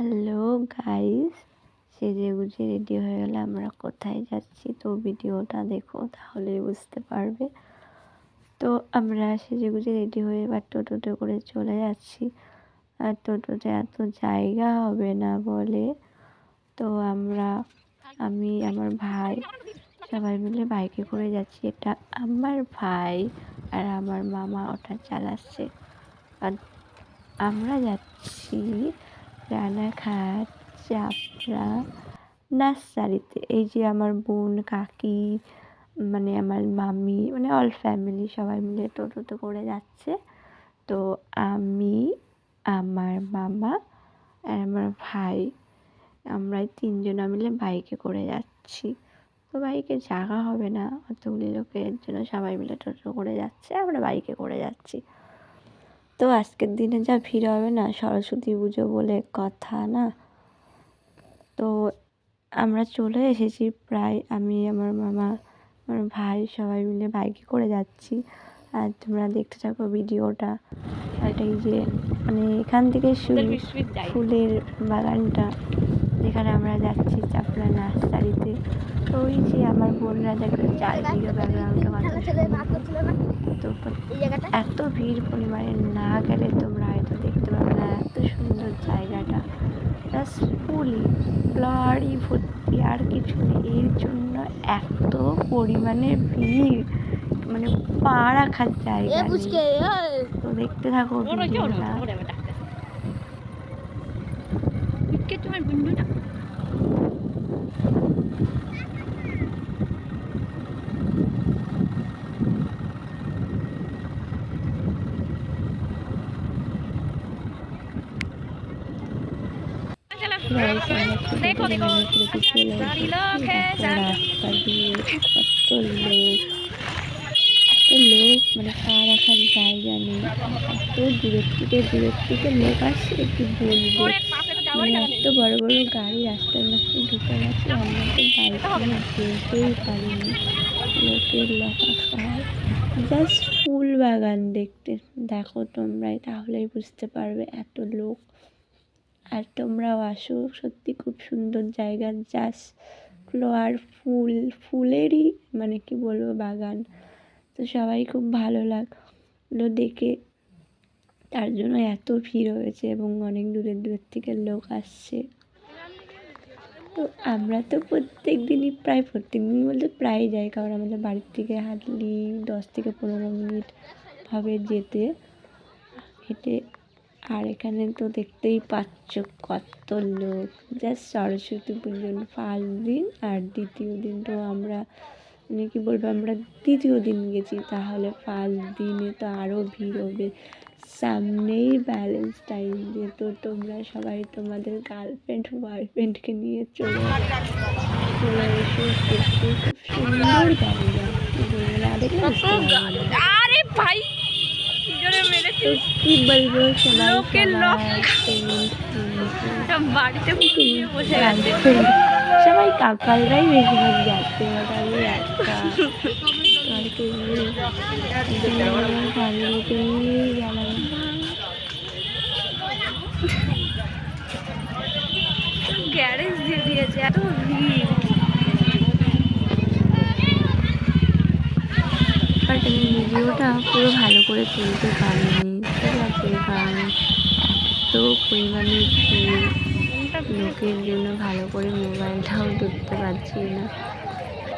Hello guys সেজে গুজে ready হয়ে গেলে আমরা কোথায় যাচ্ছি? তো ভিডিওটা দেখো তাহলে বুঝতে পারবে। তো আমরা সেজে গুজে রেডি হয়ে এবার টোটোতে করে চলে যাচ্ছি। আর টোটোতে এত জায়গা হবে না বলে। তো আমরা, আমি, আমার ভাই, সবাই মিলে বাইকে করে যাচ্ছি। এটা আমার ভাই আর আমার মামা ওটা চালাচ্ছে। আর আমরা যাচ্ছি রানাঘাট চাপড়া নার্সারিতে। এই যে আমার বোন, কাকি মানে আমার মামি মানে অল ফ্যামিলি সবাই মিলে টোটোতে করে যাচ্ছে। তো আমি, আমার মামা আর আমার ভাই আমরা তিনজনা মিলে বাইকে করে যাচ্ছি। তো বাইকে জায়গা হবে না। অতগুলি লোকের জন্য সবাই মিলে টোটো করে যাচ্ছে। আমরা বাইকে করে যাচ্ছি। তো আজকের দিনে যা ভিড় হবে না সরস্বতী পুজো বলে কথা না? তো আমরা চলে এসেছি প্রায় আমি আমার মামা আমার ভাই সবাই মিলে বাইকে করে যাচ্ছি। আর তোমরা দেখতে থাকো ভিডিওটা। আর এই যে মানে এখান থেকে ফুলের বাগানটা। যেখানে আমরা যাচ্ছি চাপড়া নার্সারিতে। তো ওই যে আমার বোনরা দেখবে চারিদিকে ব্যাকগ্রাউন্ডে তো এত ভিড় পরিমাণে না গেলে তোমরা হয়তো দেখতে পাবে না এত সুন্দর জায়গাটা। জাস্ট ফুলই ফ্লাওয়ারই ভর্তি আর কিছু নেই। এর জন্য এত পরিমাণে ভিড় মানে পা রাখার জায়গা তো দেখতে থাকো ভিডিওটা তোমার বন্ধুটা দেখো দেখো। গাড়ি লোক রাস্তা দিয়ে কত লোক এত লোক মানে পা রাখার জায়গা নেই। এত দূরের থেকে লোক আসছে কি বলব? এত বড় বড় গাড়ি রাস্তার মধ্যে ঢুকে গেছে, আমরা তো নিয়ে যেতেই পারিনি। লোকের জাস্ট ফুল বাগান দেখতে। দেখো তোমরাই, তাহলেই বুঝতে পারবে এত লোক। আর তোমরাও আসো, সত্যি খুব সুন্দর জায়গা। জাস্ট ফ্লোয়ার ফুল, ফুলেরই মানে কি বলব বাগান। তো সবাই খুব ভালো লাগল দেখে তার জন্য এত ভিড় হয়েছে এবং অনেক দূরের দূরের থেকে লোক আসছে। তো আমরা তো প্রত্যেক দিনই প্রায়, প্রত্যেক দিন বলতে প্রায় যাই, কারণ আমাদের বাড়ির থেকে হাঁটলি দশ থেকে পনেরো মিনিট হবে যেতে। হেঁটে আর এখানে তো দেখতেই পাচ্ছ কত লোক। জাস্ট সরস্বতী পুজোর ফার্স্ট দিন আর দ্বিতীয় দিন তো আমরা মানে কী বলব, আমরা দ্বিতীয় দিন গেছি, তাহলে ফার্স্ট দিনে তো আরও ভিড় হবে। সামনেই ব্যালেন্স টাইম দিয়ে তো তোমরা সবাই তোমাদের গার্লফ্রেন্ড বয়ফ্রেন্ডকে নিয়ে চলে চলে এসো। খুব সুন্দর জায়গা। আরে ভাই তো কি বলব সবাই লোকের লোক। বাড়িতে বসে আছে। সবাই কাপালরাই বেশিরভাগ যাচ্ছে ওটা আমি একটা আমি ভিডিওটা পুরো ভালো করে তুলতে পারিনি, ঠিক আছে? কারণ এত পরিমাণে লোকের জন্য ভালো করে মোবাইলটাও ধরতে পারছি না।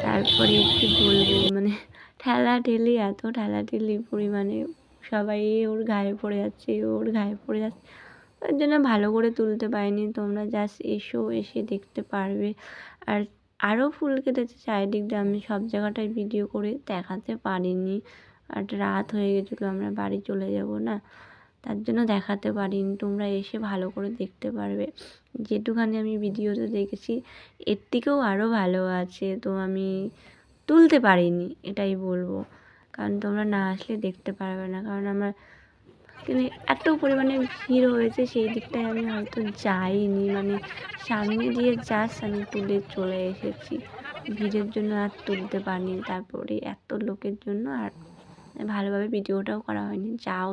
তারপরে একটু বলব মানে ঠেলাঠেলি এত ঠেলাঠেলি পরিমাণে। সবাই ওর গায়ে পড়ে যাচ্ছে, ওর গায়ে পড়ে যাচ্ছে। ওর জন্য ভালো করে তুলতে পারিনি। তোমরা জাস্ট এসো, এসে দেখতে পারবে। আর আরও ফুল কেটেছে চারিদিক দিয়ে। আমি সব জায়গাটায় ভিডিও করে দেখাতে পারিনি। আর রাত হয়ে গেছিল, আমরা বাড়ি চলে যাব না? তার জন্য দেখাতে পারিনি। তোমরা এসে ভালো করে দেখতে পারবে। যেটুখানি আমি ভিডিওতে দেখেছি, এর থেকেও আরও ভালো আছে। তো আমি তুলতে পারিনি, এটাই বলব। কারণ তোমরা না আসলে দেখতে পারবে না। কারণ আমার এখানে এত পরিমাণে ভিড় হয়েছে, সেই দিকটায় আমি হয়তো যাইনি। মানে সামনে দিয়ে জাস্ট আমি তুলে চলে এসেছি। ভিড়ের জন্য আর তুলতে পারিনি। তারপরে এত লোকের জন্য আর ভালোভাবে ভিডিওটাও করা হয়নি। যাও